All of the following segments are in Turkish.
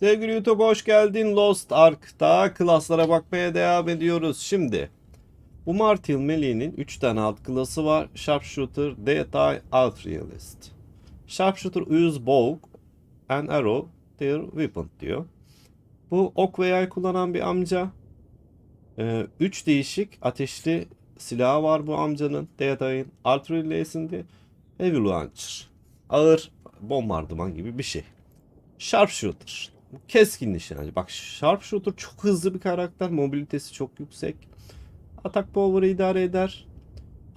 Sevgili YouTube hoş geldin Lost Ark'ta klaslara bakmaya devam ediyoruz. Şimdi bu Martial Melee'nin 3 tane alt klası var. Sharpshooter, Dead Eye, Alt Realist. Sharpshooter use bow and arrow their weapon diyor. Bu ok ve yay kullanan bir amca. 3 değişik ateşli silahı var bu amcanın. Dead Eye'in Alt Realist'inde Heavy Launcher. Ağır bombardıman gibi bir şey. Sharpshooter. Keskin nişancı. Bak Sharpshooter çok hızlı bir karakter. Mobilitesi çok yüksek. Atak power'ı idare eder.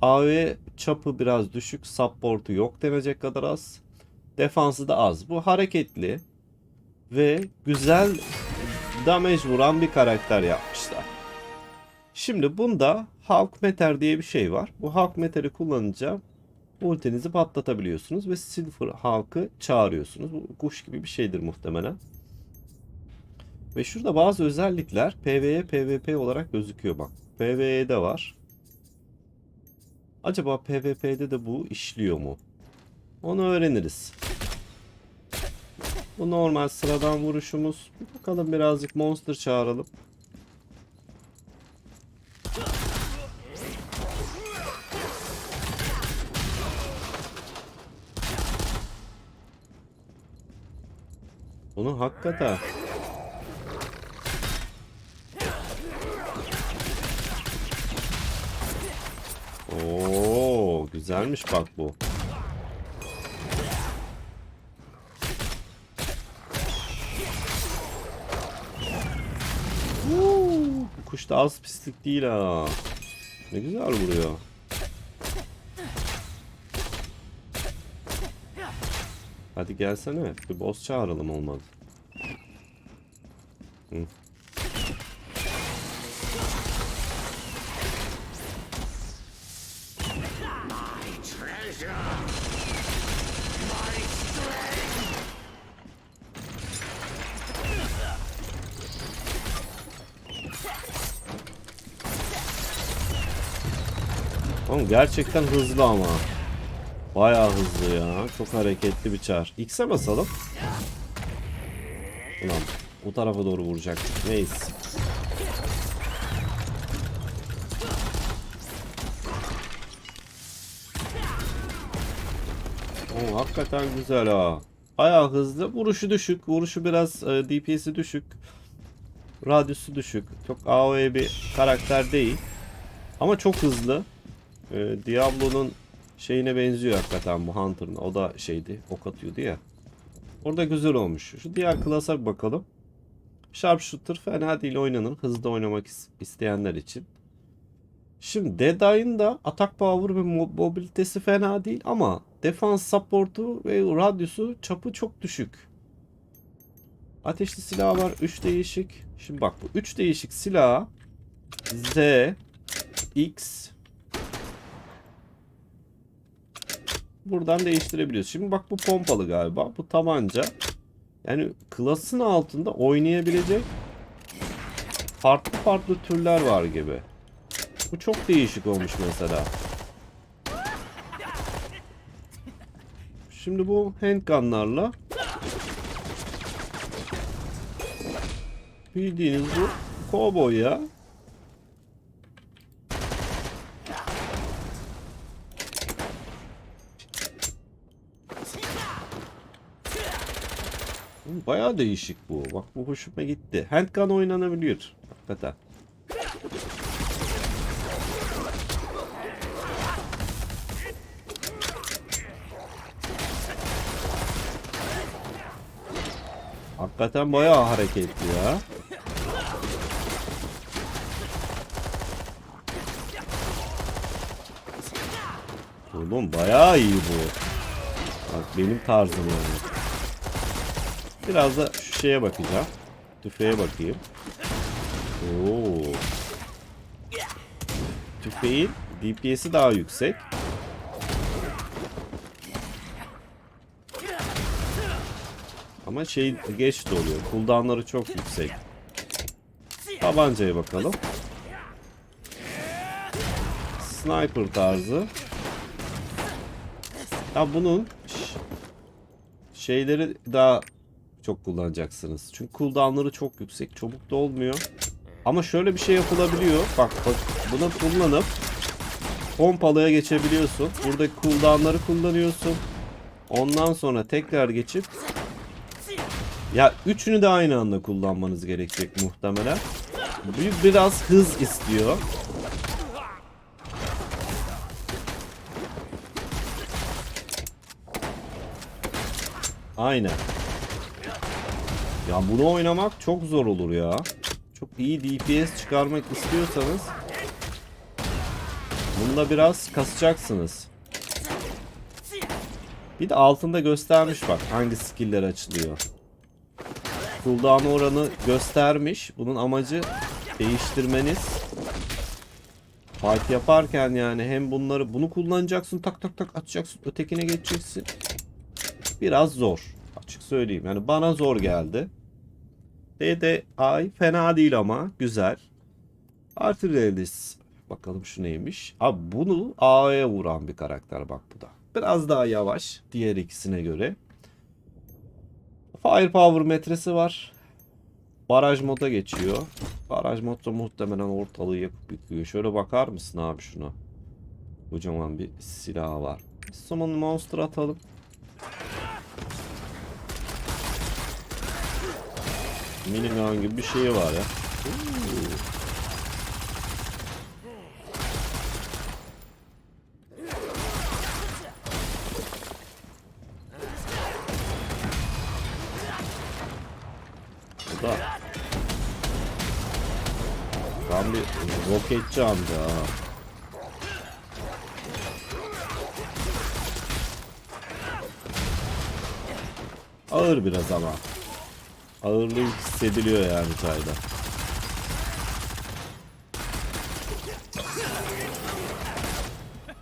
AV çapı biraz düşük. Support'u yok denecek kadar az. Defansı da az. Bu hareketli ve güzel damage vuran bir karakter yapmışlar. Şimdi bunda Hawk Meter diye bir şey var. Bu Hawk Meter'i kullanınca ultinizi patlatabiliyorsunuz ve Silver Hawk'ı çağırıyorsunuz. Bu kuş gibi bir şeydir muhtemelen. Ve şurada bazı özellikler PvE, PvP olarak gözüküyor bak. PvE'de var. Acaba PvP'de de bu işliyor mu? Onu öğreniriz. Bu normal sıradan vuruşumuz. Bakalım birazcık monster çağıralım. Bunu hakikaten Oo, güzelmiş bak bu. Uuu, bu kuş da az pislik değil ha. Ne güzel vuruyor. Hadi gelsene. Bir boss çağıralım olmadı. Hı. Oğlum gerçekten hızlı ama. Bayağı hızlı ya. Çok hareketli bir çar. X'e basalım. Ulan o tarafa doğru vuracaktık. Neyse. Oo, hakikaten güzel ha. Bayağı hızlı. Vuruşu düşük. Vuruşu biraz e, DPS'i düşük. Radyusu düşük. Çok AOE bir karakter değil. Ama çok hızlı. E, Diablo'nun şeyine benziyor hakikaten bu Hunter'ın. O da şeydi. Ok atıyordu ya. Orada güzel olmuş. Şu diğer klasa bir bakalım. Sharpshooter fena değil oynanır. Hızlı oynamak is- isteyenler için. Şimdi Dead Eye'ın da atak power ve mo- mobilitesi fena değil ama defans support'u ve radyusu çapı çok düşük. Ateşli silah var 3 değişik. Şimdi bak bu 3 değişik silah Z X buradan değiştirebiliyoruz. Şimdi bak bu pompalı galiba. Bu tabanca. Yani klasın altında oynayabilecek farklı farklı türler var gibi. Bu çok değişik olmuş mesela. Şimdi bu handgunlarla bildiğiniz bu cowboy ya. Bayağı değişik bu. Bak bu hoşuma gitti. Handgun oynanabiliyor. Hakikaten. Hakikaten bayağı hareketli ya. Oğlum bayağı iyi bu. Bak benim tarzım yani. Biraz da şu şeye bakacağım. Tüfeğe bakayım. Oo. Tüfeğin DPS'i daha yüksek. Ama şey geç doluyor. Cooldown'ları çok yüksek. Tabancaya bakalım. Sniper tarzı. Ya bunun şeyleri daha çok kullanacaksınız. Çünkü cooldownları çok yüksek. Çabuk da olmuyor. Ama şöyle bir şey yapılabiliyor. Bak bak bunu kullanıp pompalıya geçebiliyorsun. Buradaki cooldownları kullanıyorsun. Ondan sonra tekrar geçip ya üçünü de aynı anda kullanmanız gerekecek muhtemelen. Bu biraz hız istiyor. Aynen. Ya bunu oynamak çok zor olur ya. Çok iyi DPS çıkarmak istiyorsanız bunda biraz kasacaksınız. Bir de altında göstermiş bak hangi skill'ler açılıyor. Cooldown oranı göstermiş. Bunun amacı değiştirmeniz. Fight yaparken yani hem bunları bunu kullanacaksın tak tak tak atacaksın ötekine geçeceksin. Biraz zor. Açık söyleyeyim. Yani bana zor geldi. DDI fena değil ama güzel. Realis. Bakalım şu neymiş. Abi bunu A'ya vuran bir karakter bak bu da. Biraz daha yavaş diğer ikisine göre. Firepower metresi var. Baraj moda geçiyor. Baraj modda muhtemelen ortalığı yakıp yıkıyor. Şöyle bakar mısın abi şuna? Kocaman bir silah var. Summon Monster atalım. Minigun gibi bir şey var ya. Bu Tam bir roketçi amca ha. Ağır biraz ama. Ağırlığı hissediliyor yani çayda.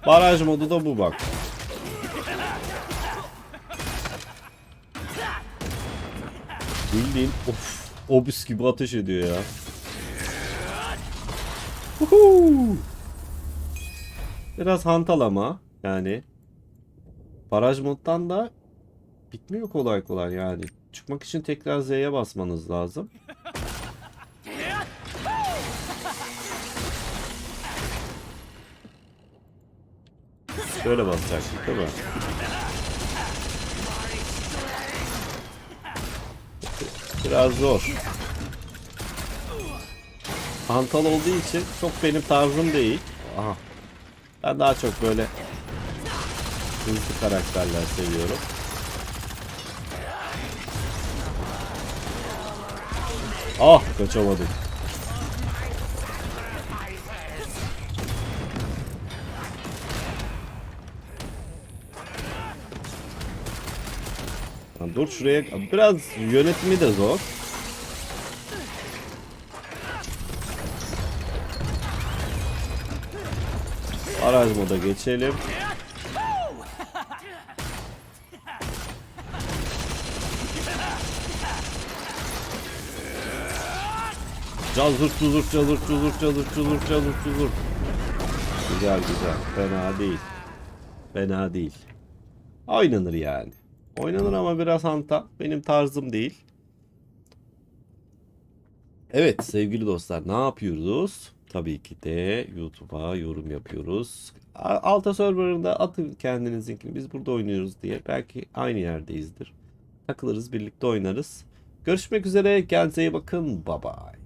Baraj modu da bu bak. Bildiğin of obüs gibi ateş ediyor ya. Biraz hantal ama yani. Baraj moddan da bitmiyor kolay kolay yani. Çıkmak için tekrar Z'ye basmanız lazım. Şöyle basacaktık değil mi? Biraz zor. Hantal olduğu için çok benim tarzım değil. Aha. Ben daha çok böyle hızlı karakterler seviyorum. Ah kaçamadım. Dur şuraya biraz yönetimi de zor. Araj moda geçelim. Cazurt cuzurt cazurt cuzurt cazurt cuzurt cazurt cuzurt. Güzel güzel. Fena değil. Fena değil. Oynanır yani. Oynanır ama biraz hanta. Benim tarzım değil. Evet sevgili dostlar ne yapıyoruz? Tabii ki de YouTube'a yorum yapıyoruz. Alta serverında atın kendinizinkini. Biz burada oynuyoruz diye. Belki aynı yerdeyizdir. Takılırız birlikte oynarız. Görüşmek üzere. Kendinize iyi bakın. Bye bye.